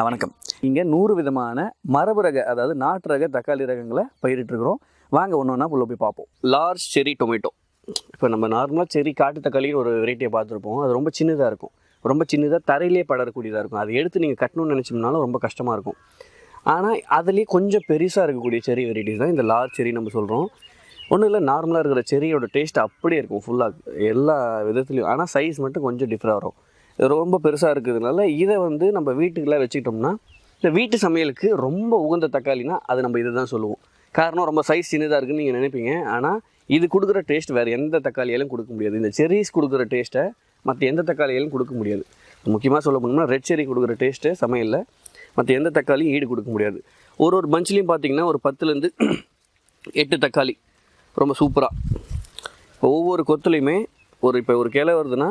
வணக்கம். இங்கே நூறு விதமான மரபு ரக அதாவது நாட்டு ரக தக்காளி ரகங்களை பயிரிட்டுருக்குறோம். வாங்க ஒன்று ஒன்றா உள்ளே போய் பார்ப்போம். லார்ஜ் செரி டொமேட்டோ இப்போ நம்ம நார்மலாக செரி காட்டு தக்காளின்னு ஒரு வெரைட்டியை பார்த்துருப்போம். அது ரொம்ப சின்னதாக இருக்கும். ரொம்ப சின்னதாக தரையிலே படரக்கூடியதாக இருக்கும். அதை எடுத்து நீங்கள் கட்டணும்னு நினச்சோம்னாலும் ரொம்ப கஷ்டமாக இருக்கும். ஆனால் அதுலேயே கொஞ்சம் பெருசாக இருக்கக்கூடிய செரி வெரைட்டிஸ் தான் இந்த லார்ஜ் செரி நம்ம சொல்கிறோம் ஒன்றும் இல்லை நார்மலாக இருக்கிற செரியோட டேஸ்ட் அப்படியே இருக்கும் ஃபுல்லாக எல்லா விதத்துலையும். ஆனால் சைஸ் மட்டும் கொஞ்சம் டிஃப்ரெண்ட் வரும். ரொம்ப பெருசாக இருக்கிறதுனால இதை வந்து நம்ம வீட்டுக்குலாம் வச்சுக்கிட்டோம்னா இந்த வீட்டு சமையலுக்கு ரொம்ப உகந்த தக்காளினா அது நம்ம இதை தான் சொல்லுவோம். காரணம் ரொம்ப சைஸ் சின்னதாக இருக்குன்னு நீங்கள் நினைப்பீங்க. ஆனால் இது கொடுக்குற டேஸ்ட் வேறு எந்த தக்காளியாலும் கொடுக்க முடியாது. இந்த செரிஸ் கொடுக்குற டேஸ்ட்டை மற்ற எந்த தக்காளியாலும் கொடுக்க முடியாது. முக்கியமாக சொல்ல போனோம்னா ரெட் செரி கொடுக்குற டேஸ்ட்டு சமையலில் மற்ற எந்த தக்காளியும் ஈடு கொடுக்க முடியாது. ஒரு ஒரு பஞ்ச்லேயும் பார்த்தீங்கன்னா ஒரு பத்துலேருந்து எட்டு தக்காளி. ரொம்ப சூப்பராக இப்போ ஒவ்வொரு கொத்துலையுமே ஒரு இப்போ ஒரு கிளை வருதுன்னா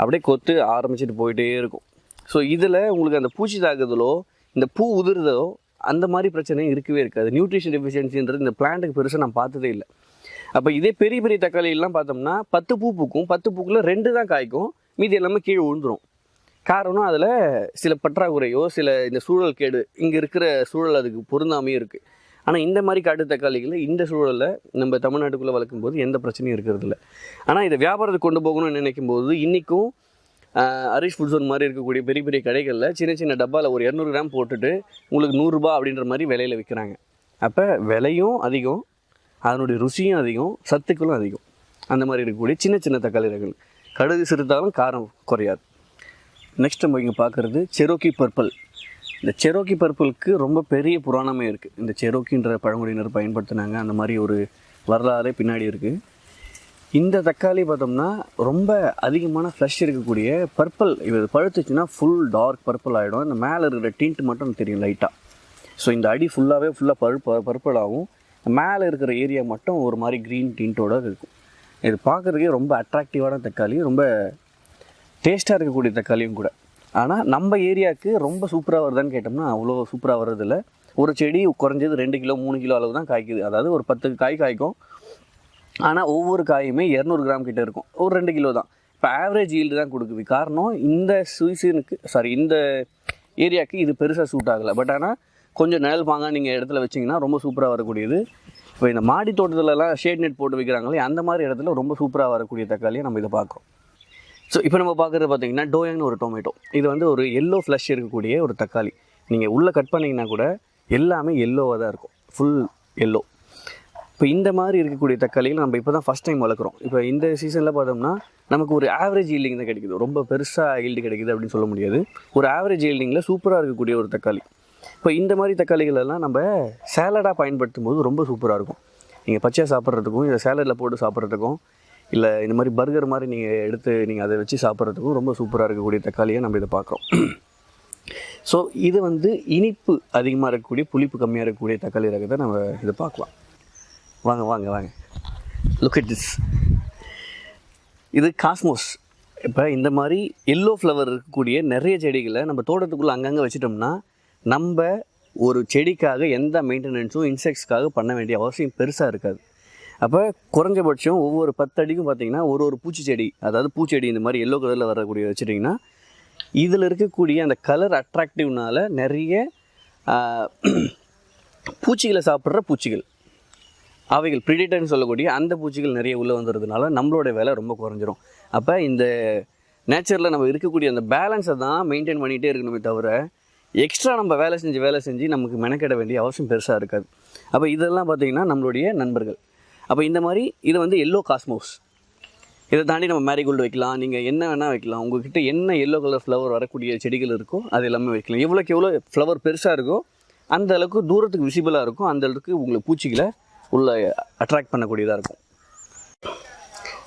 அப்படியே கொத்து ஆரம்பிச்சிட்டு போயிட்டே இருக்கும். ஸோ இதில் உங்களுக்கு அந்த பூச்சி தாக்குதலோ இந்த பூ உதிர்தோ அந்த மாதிரி பிரச்சனையும் இருக்கவே இருக்காது. நியூட்ரிஷன் டெஃபிஷியன்சின்றது இந்த பிளான்ட்டுக்கு பெருசாக நான் பார்த்ததே இல்லை. அப்போ இதே பெரிய பெரிய தக்காளியெல்லாம் பார்த்தோம்னா பத்து பூ பூக்கும். பத்து பூக்கில் ரெண்டு தான் காய்க்கும். மீதி எல்லாமே கீழே விழுந்துடும் காரணம் அதில் சில பற்றாக்குறையோ சில இந்த சூழல் கேடு இங்கே இருக்கிற சூழல் அதுக்கு பொருந்தாமையும் இருக்குது ஆனால் இந்த மாதிரி காட்டு தக்காளிகளை இந்த சூழலில் நம்ம தமிழ்நாட்டுக்குள்ளே வளர்க்கும் போது எந்த பிரச்சனையும் இருக்கிறது இல்லை ஆனால் இதை வியாபாரத்துக்கு கொண்டு போகணும்னு நினைக்கும் போது இன்றைக்கும் ஹரிஷ் ஃபுட் ஜோன் மாதிரி இருக்கக்கூடிய பெரிய பெரிய கடைகளில் சின்ன சின்ன டப்பாவில் ஒரு இரநூறு கிராம் போட்டுட்டு உங்களுக்கு நூறுரூபா அப்படின்ற மாதிரி விலையில் விற்கிறாங்க அப்போ விலையும் அதிகம் அதனுடைய ருசியும் அதிகம் சத்துக்களும் அதிகம். அந்த மாதிரி இருக்கக்கூடிய சின்ன சின்ன தக்காளி ரகங்கள் கடுகு சிறுத்தாலும் காரம் குறையாது. நெக்ஸ்ட் நம்ம இங்கே பார்க்குறது செரோக்கி பர்பிள் இந்த செரோக்கி பர்பிளுக்கு ரொம்ப பெரிய புராணமே இருக்குது இந்த செரோக்கின்ற பழங்குடியினர் பயன்படுத்தினாங்க. அந்த மாதிரி ஒரு வரலாறே பின்னாடி இருக்குது இந்த தக்காளி பார்த்தோம்னா ரொம்ப அதிகமான ஃப்ளஷ் இருக்கக்கூடிய பர்பிள் இது பழுத்துச்சுன்னா ஃபுல் டார்க் பர்பிள் ஆகிடும் இந்த மேலே இருக்கிற டிண்ட் மட்டும் தெரியும் லைட்டாக ஸோ இந்த அடி ஃபுல்லாகவே ஃபுல்லாக பருப்பு பர்பிள் ஆகும். மேலே இருக்கிற ஏரியா மட்டும் ஒரு மாதிரி க்ரீன் டீண்ட்டோட இருக்கும். இது பார்க்குறதுக்கே ரொம்ப அட்ராக்டிவான தக்காளி. ரொம்ப டேஸ்ட்டாக இருக்கக்கூடிய தக்காளியும் கூட. ஆனால் நம்ம ஏரியாவுக்கு ரொம்ப சூப்பராக வருதான்னு கேட்டோம்னா அவ்வளோ சூப்பராக வர்றதில்ல. ஒரு செடி குறைஞ்சது ரெண்டு கிலோ மூணு கிலோ அளவு தான் காய்க்குது. அதாவது ஒரு பத்து காய் காய்க்கும். ஆனால் ஒவ்வொரு காயுமே இரநூறு கிராம் கிட்டே இருக்கும். ஒரு ரெண்டு கிலோ தான். இப்போ ஆவரேஜ் ஈல்டு தான் கொடுக்குது. காரணம் இந்த சீசனுக்கு சாரி இந்த ஏரியாவுக்கு இது பெருசாக சூட் ஆகலை. பட் ஆனால் கொஞ்சம் நிழல் பாங்க நீங்கள் இடத்துல வச்சிங்கன்னா ரொம்ப சூப்பராக வரக்கூடியது. இப்போ இந்த மாடி தோட்டத்துலலாம் ஷேட் நெட் போட்டு வைக்கிறாங்களே அந்த மாதிரி இடத்துல ரொம்ப சூப்பராக வரக்கூடிய தக்காளியை நம்ம இதை பார்க்குறோம். ஸோ இப்போ நம்ம பார்க்குறது பார்த்தீங்கன்னா டோயங்னு ஒரு டொமேட்டோ இது வந்து ஒரு எல்லோ ஃப்ளஷ் இருக்கக்கூடிய ஒரு தக்காளி. நீங்கள் உள்ளே கட் பண்ணிங்கன்னா கூட எல்லாமே எல்லோவாக தான் இருக்கும். ஃபுல் எல்லோ இப்போ இந்த மாதிரி இருக்கக்கூடிய தக்காளிகள் நம்ம இப்போ தான் ஃபஸ்ட் டைம் வளர்க்குறோம். இப்போ இந்த சீசனில் பார்த்தோம்னா நமக்கு ஒரு ஆவரேஜ் ஈல்டிங் தான் கிடைக்குது. ரொம்ப பெருசாக ஈல்டு கிடைக்குது அப்படின்னு சொல்ல முடியாது. ஒரு ஆவரேஜ் ஈல்டிங்கில் சூப்பராக இருக்கக்கூடிய ஒரு தக்காளி. இப்போ இந்த மாதிரி தக்காளிகள் எல்லாம் நம்ம சேலடாக பயன்படுத்தும் போது ரொம்ப சூப்பராக இருக்கும். நீங்கள் பச்சையாக சாப்பிட்றதுக்கும் இதை சேலடில் போட்டு சாப்பிட்றதுக்கும் இல்லை இந்த மாதிரி பர்கர் மாதிரி நீங்கள் எடுத்து நீங்கள் அதை வச்சு சாப்பிட்றதுக்கும் ரொம்ப சூப்பராக இருக்கக்கூடிய தக்காளியை நம்ம இதை பார்க்குறோம். ஸோ இது வந்து இனிப்பு அதிகமாக இருக்கக்கூடிய புளிப்பு கம்மியாக இருக்கக்கூடிய தக்காளி ரகத்தை நம்ம இதை பார்க்கலாம். வாங்க வாங்க வாங்க. லுக் at திஸ் இது காஸ்மோஸ் இப்போ இந்த மாதிரி எல்லோ ஃப்ளவர் இருக்கக்கூடிய நிறைய செடிகளை நம்ம தோட்டத்துக்குள்ளே அங்கங்கே வச்சிட்டோம்னா நம்ம ஒரு செடிக்காக எந்த மெயின்டெனன்ஸும் இன்செக்ட்ஸ்க்காக பண்ண வேண்டிய அவசியம் பெருசாக இருக்காது. அப்போ குறைஞ்சபட்சம் ஒவ்வொரு பத்து அடிக்கும் பார்த்தீங்கன்னா ஒரு ஒரு பூச்சி செடி அதாவது பூச்செடி இந்த மாதிரி எல்லோ கலரில் வரக்கூடிய வச்சுட்டிங்கன்னா இதில் இருக்கக்கூடிய அந்த கலர் அட்ராக்டிவ்னால நிறைய பூச்சிகளை சாப்பிட்ற பூச்சிகள் அவைகள் ப்ரிடேட்டர்னு சொல்லக்கூடிய அந்த பூச்சிகள் நிறைய உள்ளே வந்துடுறதுனால நம்மளோட வேலை ரொம்ப குறைஞ்சிரும். அப்போ இந்த நேச்சரில் நம்ம இருக்கக்கூடிய அந்த பேலன்ஸை தான் மெயின்டைன் பண்ணிகிட்டே இருக்கணுமே தவிர எக்ஸ்ட்ரா நம்ம வேலை செஞ்சு வேலை செஞ்சு நமக்கு மெனக்கெட வேண்டிய அவசியம் பெருசாக இருக்காது. அப்போ இதெல்லாம் பார்த்திங்கன்னா நம்மளுடைய நண்பர்கள். அப்போ இந்த மாதிரி இது வந்து எல்லோ காஸ்மோஸ் இதை தாண்டி நம்ம மேரிகோல்டு வைக்கலாம். நீங்கள் என்ன வேணால் வைக்கலாம். உங்ககிட்ட என்ன எல்லோ கலர் ஃப்ளவர் வரக்கூடிய செடிகள் இருக்கோ அது எல்லாமே வைக்கலாம். எவ்வளோக்கு எவ்வளோ ஃப்ளவர் பெருசாக இருக்கோ அந்த அளவுக்கு தூரத்துக்கு விசிபிளாக இருக்கும். அந்த அளவுக்கு உங்களை பூச்சிகளை உள்ள அட்ராக்ட் பண்ணக்கூடியதாக இருக்கும்.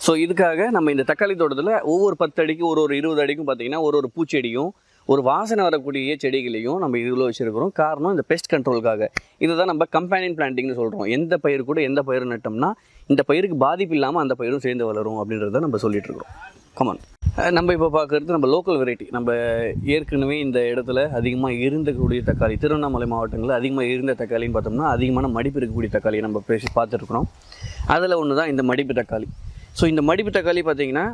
ஸோ இதுக்காக நம்ம இந்த தக்காளி தோட்டத்தில் ஒவ்வொரு பத்து அடிக்கும் ஒரு ஒரு இருபது அடிக்கும் பார்த்தீங்கன்னா ஒரு ஒரு பூச்செடியும் ஒரு வாசனை வரக்கூடிய செடிகளையும் நம்ம இதில் வச்சுருக்கிறோம். காரணம் இந்த பெஸ்ட் கண்ட்ரோலுக்காக இதுதான் நம்ம கம்பேனியன் பிளான்டிங்னு சொல்கிறோம் எந்த பயிர் கூட எந்த பயிர் நட்டோம்னா இந்த பயிருக்கு பாதிப்பு இல்லாமல் அந்த பயிரும் சேர்ந்து வளரும் அப்படின்றத நம்ம சொல்லிட்டு இருக்கிறோம். கமான் நம்ம இப்போ பார்க்குறது நம்ம லோக்கல் வெரைட்டி நம்ம ஏற்கனவே இந்த இடத்துல அதிகமாக இருந்தக்கூடிய தக்காளி திருவண்ணாமலை மாவட்டங்களில் அதிகமாக இருந்த தக்காளின்னு பார்த்தோம்னா அதிகமான மடிப்பு இருக்கக்கூடிய தக்காளியை நம்ம பேசி பார்த்துருக்குறோம் அதில் ஒன்று தான் இந்த மடிப்பு தக்காளி. ஸோ இந்த மடிப்பு தக்காளி பார்த்தீங்கன்னா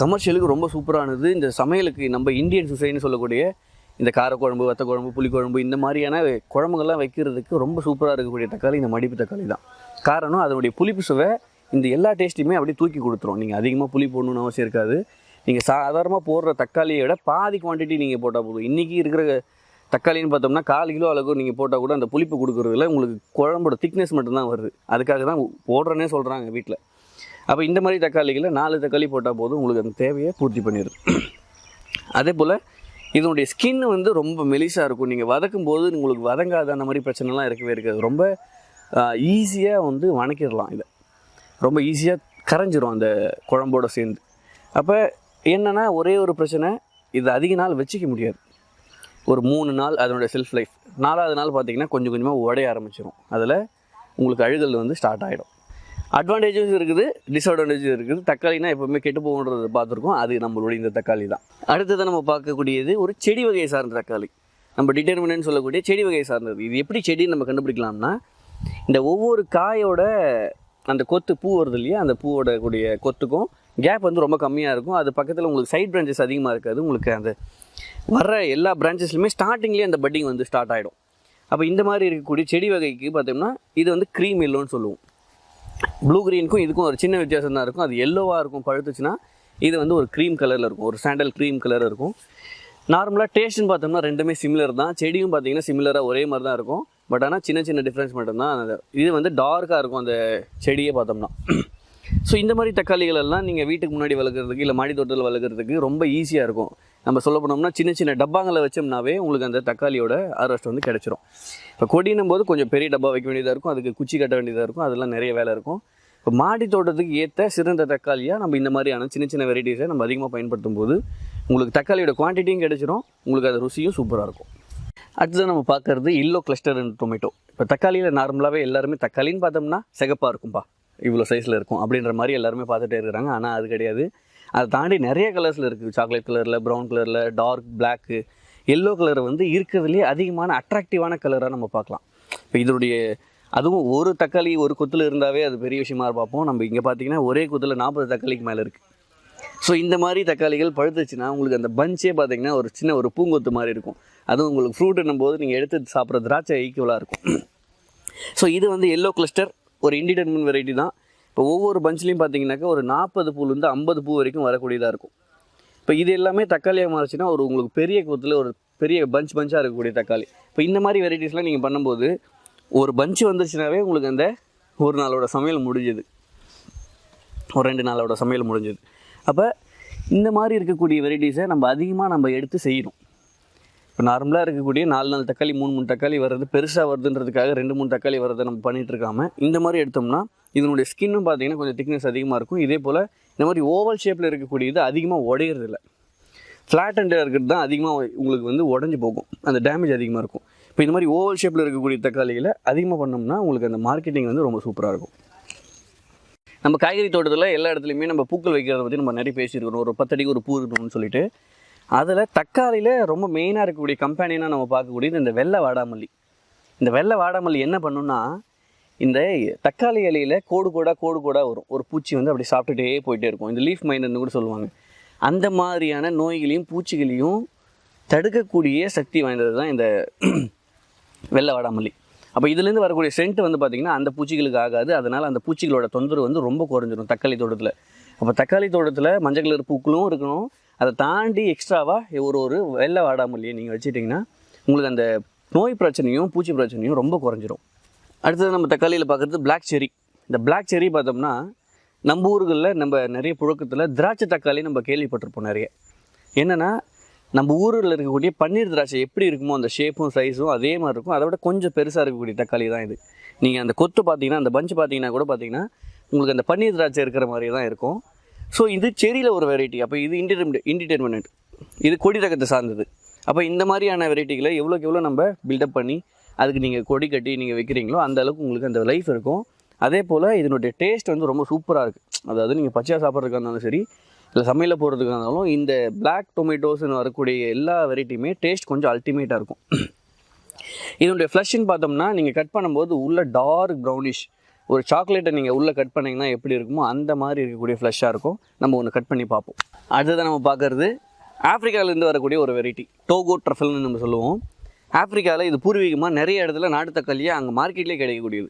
கமர்ஷியலுக்கு ரொம்ப சூப்பரானது. இந்த சமையலுக்கு நம்ம இந்தியன் சுசைன்னு சொல்லக்கூடிய இந்த காரக்குழம்பு வத்த குழம்பு புளிக்குழம்பு இந்த மாதிரியான குழம்புகள்லாம் வைக்கிறதுக்கு ரொம்ப சூப்பராக இருக்கக்கூடிய தக்காளி இந்த மடிப்பு தக்காளி தான். காரணம் அதனுடைய புளிப்பு சுவை இந்த எல்லா டேஸ்ட்டையுமே அப்படியே தூக்கி கொடுத்துரும். நீங்கள் அதிகமாக புளி போடணும்னு அவசியம் இருக்காது. நீங்கள் சாதாரணமாக போடுற தக்காளியை விட பாதி குவான்டிட்டி நீங்கள் போட்டால் போதும். இன்றைக்கி இருக்கிற தக்காளின்னு பார்த்தோம்னா கால் கிலோ அளவுக்கு நீங்கள் போட்டால் கூட அந்த புளிப்பு கொடுக்குறதுல உங்களுக்கு குழம்போட திக்னஸ் மட்டும்தான் வருது. அதுக்காக தான் போடுறேன்னே சொல்கிறாங்க வீட்டில் அப்போ இந்த மாதிரி தக்காளிகளை நாலு தக்காளி போட்டால் போதும் உங்களுக்கு அந்த தேவையை பூர்த்தி பண்ணிடுது அதே போல் இதனுடைய ஸ்கின் வந்து ரொம்ப மெலிசாக இருக்கும். நீங்கள் வதக்கும் போது உங்களுக்கு வதங்காத அந்த மாதிரி பிரச்சனைலாம் இருக்கவே இருக்காது. ரொம்ப ஈஸியாக வந்து வணக்கிடலாம் இதை. ரொம்ப ஈஸியாக கரைஞ்சிரும் அந்த குழம்போட சேர்ந்து. அப்போ என்னென்னா ஒரே ஒரு பிரச்சனை இது அதிக நாள் வச்சுக்க முடியாது. ஒரு மூணு நாள் அதனுடைய செல்ஃப் லைஃப் நாலாவது நாள் பார்த்தீங்கன்னா கொஞ்சம் கொஞ்சமாக உடைய ஆரம்பிச்சிடும் அதில் உங்களுக்கு அழுகல் வந்து ஸ்டார்ட் ஆகிடும் அட்வான்டேஜஸ் இருக்குது டிஸ்அட்வான்டேஜும் இருக்குது. தக்காளினா எப்பவுமே கெட்டு போகுன்றது பார்த்துருக்கோம். அது நம்மளுடைய இந்த தக்காளி தான். அடுத்தது நம்ம பார்க்கக்கூடியது ஒரு செடி வகையை சார்ந்த தக்காளி. நம்ம டிட்டர்மினன்ட் சொல்லக்கூடிய செடி வகையை சார்ந்தது. இது எப்படி செடின்னு நம்ம கண்டுபிடிக்கலாம்னா இந்த ஒவ்வொரு காயோட அந்த கொத்து பூ வருது இல்லையா? அந்த பூவோட கூடிய கொத்துக்கும் கேப் வந்து ரொம்ப கம்மியாக இருக்கும். அது பக்கத்தில் உங்களுக்கு சைட் பிரான்ச்சஸ் அதிகமாக இருக்காது. உங்களுக்கு அந்த வர்ற எல்லா பிரான்ச்சஸ்லையுமே ஸ்டார்டிங்லேயே அந்த பட்டிங் வந்து ஸ்டார்ட் ஆகிடும் அப்போ இந்த மாதிரி இருக்கக்கூடிய செடி வகைக்கு பார்த்தோம்னா இது வந்து க்ரீம் எல்லோன்னு சொல்லுவோம். ப்ளூ க்ரீனுக்கும் இதுக்கும் ஒரு சின்ன வித்தியாசம் தான் இருக்கும். அது எல்லோவாக இருக்கும். பழுத்துச்சுன்னா இது வந்து ஒரு க்ரீம் கலரில் இருக்கும். ஒரு சாண்டல் க்ரீம் கலர் இருக்கும். நார்மலாக டேஸ்ட்னு பார்த்தோம்னா ரெண்டுமே சிமிலர் தான். செடியும் பார்த்தீங்கன்னா சிமிலராக ஒரே மாதிரி தான் இருக்கும். பட் ஆனால் சின்ன சின்ன டிஃப்ரென்ஸ் மட்டும்தான். அந்த இது வந்து டார்க்காக இருக்கும் அந்த செடியே பார்த்தோம்னா. ஸோ இந்த மாதிரி தக்காளிகள் எல்லாம் நீங்கள் வீட்டுக்கு முன்னாடி வளர்க்குறதுக்கு இல்லை மாடி தோட்டத்தில் வளர்க்குறதுக்கு ரொம்ப ஈஸியாக இருக்கும். நம்ம சொல்ல போனோம்னா சின்ன சின்ன டப்பாங்களை வச்சோம்னாவே உங்களுக்கு அந்த தக்காளியோட ஹார்வெஸ்ட் வந்து கிடச்சிரும். இப்போ கொடினும் போது கொஞ்சம் பெரிய டப்பா வைக்க வேண்டியதாக இருக்கும். அதுக்கு குச்சி கட்ட வேண்டியதாக இருக்கும். அதெல்லாம் நிறைய வேலை இருக்கும். இப்போ மாடி தோட்டத்துக்கு ஏற்ற சிறந்த தக்காளியாக நம்ம இந்த மாதிரியான சின்ன சின்ன வெரைட்டிஸை நம்ம அதிகமாக பயன்படுத்தும் போது உங்களுக்கு தக்காளியோட குவான்டிட்டியும் கிடச்சிரும். உங்களுக்கு அது ருசியும் சூப்பராக இருக்கும். அடுத்தது நம்ம பார்க்குறது இல்லோ கிளஸ்டர் டொமேட்டோ இப்போ தக்காளியில் நார்மலாகவே எல்லாருமே தக்காளின்னு பார்த்தோம்னா சிகப்பாக இருக்கும்பா. இவ்வளோ சைஸில் இருக்கும் அப்படின்ற மாதிரி எல்லாருமே பார்த்துட்டே இருக்கிறாங்க. ஆனால் அது கிடையாது. அதை தாண்டி நிறைய கலர்ஸில் இருக்குது சாக்லேட் கலரில் ப்ரௌன் கலரில் டார்க் பிளாக்கு எல்லோ கலர் வந்து இருக்கிறதுலே அதிகமான அட்ராக்டிவான கலராக நம்ம பார்க்கலாம். இப்போ இதனுடைய அதுவும் ஒரு தக்காளி ஒரு கொத்தில் இருந்தாவே அது பெரிய விஷயமா பார்ப்போம். நம்ம இங்கே பார்த்தீங்கன்னா ஒரே கொத்தில் நாற்பது தக்காளிக்கு மேலே இருக்குது ஸோ இந்த மாதிரி தக்காளிகள் பழுத்துச்சுன்னா உங்களுக்கு அந்த பஞ்சே பார்த்தீங்கன்னா ஒரு சின்ன ஒரு பூங்கொத்து மாதிரி இருக்கும். அதுவும் உங்களுக்கு ஃப்ரூட்டுன்னும் போது நீங்கள் எடுத்து சாப்பிட்ற திராட்சை ஈக்குவலாக இருக்கும். ஸோ இது வந்து எல்லோ கிளஸ்டர் ஒரு இண்டிடெர்மின் வெரைட்டி தான். இப்போ ஒவ்வொரு பஞ்ச்லேயும் பார்த்தீங்கன்னாக்கா ஒரு நாற்பது பூலேருந்து ஐம்பது பூ வரைக்கும் வரக்கூடியதாக இருக்கும். இப்போ இது எல்லாமே தக்காளியாக மாறிச்சுன்னா ஒரு உங்களுக்கு பெரிய கூத்தில் ஒரு பெரிய பஞ்ச் பஞ்சாக இருக்கக்கூடிய தக்காளி. இப்போ இந்த மாதிரி வெரைட்டிஸ்லாம் நீங்கள் பண்ணும்போது ஒரு பஞ்ச் வந்துச்சுனாவே உங்களுக்கு அந்த ஒரு நாளோட சமையல் முடிஞ்சுது. ஒரு ரெண்டு நாளோட சமையல் முடிஞ்சுது. அப்போ இந்த மாதிரி இருக்கக்கூடிய வெரைட்டிஸை நம்ம அதிகமாக நம்ம எடுத்து செய்யணும். இப்போ நார்மலாக இருக்கக்கூடிய நாலு நாலு தக்காளி மூணு மூணு தக்காளி வர்றது பெருசாக வருதுன்றதுக்காக ரெண்டு மூணு தக்காளி வர்றதை நம்ம பண்ணிகிட்டு இருக்காம இந்த மாதிரி எடுத்தோம்னா இதனுடைய ஸ்கின்னும் பார்த்தீங்கன்னா கொஞ்சம் திக்னஸ் அதிகமாக இருக்கும். இதே போல் இந்த மாதிரி ஓவல் ஷேப்பில் இருக்கக்கூடியது அதிகமாக உடையிறது இல்லை. ஃப்ளாட் அண்டில் இருக்கிறது தான் அதிகமாக உங்களுக்கு வந்து உடஞ்சி போகும். அந்த டேமேஜ் அதிகமாக இருக்கும். இப்போ இந்த மாதிரி ஓவல் ஷேப்பில் இருக்கக்கூடிய தக்காளிகளை அதிகமாக பண்ணோம்னா உங்களுக்கு அந்த மார்க்கெட்டிங் வந்து ரொம்ப சூப்பராக இருக்கும். நம்ம காய்கறி தோட்டத்தில் எல்லா இடத்துலையுமே நம்ம பூக்கள் வைக்கிறத பற்றி நம்ம நிறைய பேசியிருக்கிறோம். ஒரு பத்தடிக்கு ஒரு பூ இருக்கணும்னு சொல்லிட்டு. அதில் தக்காளியில் ரொம்ப மெயினாக இருக்கக்கூடிய கம்பெனினா நம்ம பார்க்கக்கூடியது இந்த வெள்ளை வாடாமல்லி. இந்த வெள்ளை வாடாமல்லி என்ன பண்ணுன்னா இந்த தக்காளி இலையில் கோடு கோடாக கோடு கோடாக வரும். ஒரு பூச்சி வந்து அப்படி சாப்பிட்டுட்டே போயிட்டே இருக்கும். இந்த லீஃப் மைனர்னு கூட சொல்லுவாங்க. அந்த மாதிரியான நோய்களையும் பூச்சிகளையும் தடுக்கக்கூடிய சக்தி வாய்ந்தது தான் இந்த வெள்ளை வாடாமல்லி. அப்போ இதுலேருந்து வரக்கூடிய சென்ட் வந்து பார்த்திங்கன்னா அந்த பூச்சிகளுக்கு ஆகாது. அதனால் அந்த பூச்சிகளோட தொந்தரவு வந்து ரொம்ப குறைஞ்சிரும் தக்காளி தோட்டத்தில். அப்போ தக்காளி தோட்டத்தில் மஞ்சள் கலர் பூக்களும் இருக்கணும். அதை தாண்டி எக்ஸ்ட்ராவாக ஒரு ஒரு வெள்ளை வாடாமல்லியை நீங்கள் வச்சுட்டிங்கன்னா உங்களுக்கு அந்த நோய் பிரச்சனையும் பூச்சி பிரச்சனையும் ரொம்ப குறைஞ்சிரும். அடுத்தது நம்ம தக்காளியில் பார்க்குறது பிளாக் செரி இந்த பிளாக் செரி பார்த்தோம்னா நம்ம ஊர்களில் நம்ம நிறைய புழக்கத்தில் திராட்சை தக்காளி நம்ம கேள்விப்பட்டிருப்போம் நிறைய. என்னென்னா நம்ம ஊரில் இருக்கக்கூடிய பன்னீர் திராட்சை எப்படி இருக்குமோ அந்த ஷேப்பும் சைஸும் அதே மாதிரி இருக்கும். அதை விட கொஞ்சம் பெருசாக இருக்கக்கூடிய தக்காளி தான் இது. நீங்கள் அந்த கொத்து பார்த்தீங்கன்னா அந்த பஞ்சு பார்த்தீங்கன்னா கூட பார்த்தீங்கன்னா உங்களுக்கு அந்த பன்னீர் திராட்சை இருக்கிற மாதிரி தான் இருக்கும். ஸோ இது செரியில் ஒரு வெரைட்டி அப்போ இது இன்டிடெர்மிட் இன்டிடெர்மினட் இது கொடி ரகத்தை சார்ந்தது. அப்போ இந்த மாதிரியான வெரைட்டிகளை எவ்வளோக்கு எவ்வளோ நம்ம பில்டப் பண்ணி அதுக்கு நீங்கள் கொடி கட்டி நீங்கள் வைக்கிறீங்களோ அந்த அளவுக்கு உங்களுக்கு அந்த லைஃப் இருக்கும். அதே போல் இதனுடைய டேஸ்ட் வந்து ரொம்ப சூப்பராக இருக்குது அதாவது நீங்கள் பச்சையாக சாப்பிட்றதுக்காக இருந்தாலும் சரி இல்லை சமையலில் போடுறதுக்காக இருந்தாலும் இந்த பிளாக் டொமேட்டோஸ்னு வரக்கூடிய எல்லா வெரைட்டியுமே டேஸ்ட் கொஞ்சம் அல்டிமேட்டாக இருக்கும். இதனுடைய ஃப்ளஷ்ன்னு பார்த்தோம்னா நீங்கள் கட் பண்ணும்போது உள்ள டார்க் ப்ரௌனிஷ் ஒரு சாக்லேட்டை நீங்கள் உள்ளே கட் பண்ணிங்கன்னா எப்படி இருக்குமோ அந்த மாதிரி இருக்கக்கூடிய ஃப்ளஷ்ஷாக இருக்கும். நம்ம ஒன்று கட் பண்ணி பார்ப்போம். அடுத்ததான் நம்ம பார்க்குறது ஆப்பிரிக்காவிலேருந்து வரக்கூடிய ஒரு வெரைட்டி டோகோ ட்ரஃபல்னு நம்ம சொல்லுவோம். ஆப்ரிக்காவில் இது பூர்வீகமாக நிறைய இடத்துல நாட்டு தக்காளியாக அங்கே மார்க்கெட்லேயே கிடைக்கக்கூடியது.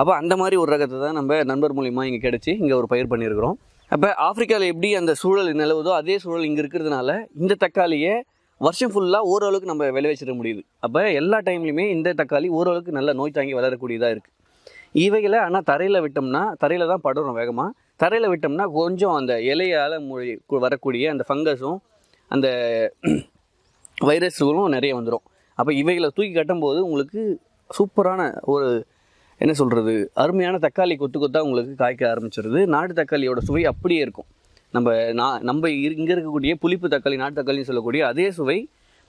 அப்போ அந்த மாதிரி ஒரு ரகத்தை தான் நம்ம நண்பர் மூலிமா இங்கே கிடச்சி இங்கே ஒரு பயிர் பண்ணியிருக்கிறோம். அப்போ ஆஃப்ரிக்காவில் எப்படி அந்த சூழல் நிலவுதோ அதே சூழல் இங்கே இருக்கிறதுனால இந்த தக்காளியை வருஷம் ஃபுல்லாக ஓரளவுக்கு நம்ம விளைவிச்சிட முடியுது. அப்போ எல்லா டைம்லையுமே இந்த தக்காளி ஓரளவுக்கு நல்ல நோய் தாங்கி வளரக்கூடியதாக இருக்குது இவைகளை ஆனால் தரையில் விட்டோம்னா தரையில் தான் படுறோம் வேகமாக தரையில் விட்டோம்னா கொஞ்சம் அந்த இலையால் மொழி வரக்கூடிய அந்த ஃபங்கஸும் அந்த வைரஸ்களும் நிறைய வந்துடும் அப்போ இவைகளை தூக்கி கட்டும்போது உங்களுக்கு சூப்பரான ஒரு என்ன சொல்கிறது அருமையான தக்காளி கொத்து கொத்தாக உங்களுக்கு காய்க்க ஆரம்பிச்சிருது. நாட்டு தக்காளியோட சுவை அப்படியே இருக்கும். நம்ம நான் நம்ம இங்கே இருக்கக்கூடிய புளிப்பு தக்காளி நாட்டு தக்காளின்னு சொல்லக்கூடிய அதே சுவை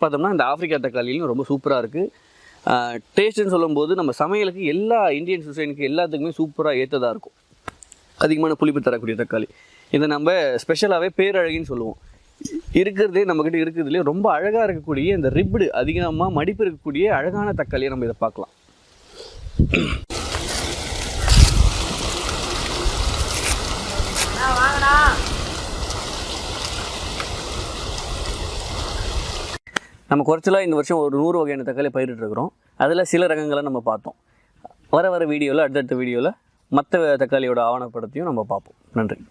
பார்த்தோம்னா இந்த ஆப்பிரிக்கா தக்காளிலையும் ரொம்ப சூப்பராக இருக்குது டேஸ்ட்டுன்னு சொல்லும்போது நம்ம சமையலுக்கு எல்லா இந்தியன் சுசைனுக்கு எல்லாத்துக்குமே சூப்பராக ஏற்றதாக இருக்கும். அதிகமான புளிப்பு தரக்கூடிய தக்காளி. இதை நம்ம ஸ்பெஷலாகவே பேரழகின்னு சொல்லுவோம். இருக்கிறதே நம்மக்கிட்ட இருக்கிறதுலே ரொம்ப அழகாக இருக்கக்கூடிய இந்த ரிப்டு அதிகமாக மடிப்பு இருக்கக்கூடிய அழகான தக்காளியை நம்ம இதை பார்க்கலாம். நம்ம குறைச்சலாக இந்த வருஷம் ஒரு நூறு வகையான தக்காளி பயிரிட்டுருக்குறோம் அதில் சில ரகங்களை நம்ம பார்த்தோம். வர வர வீடியோவில் அடுத்தடுத்த வீடியோவில் மற்ற தக்காளியோட ஆவணப்படத்தையும் நம்ம பார்ப்போம். நன்றி.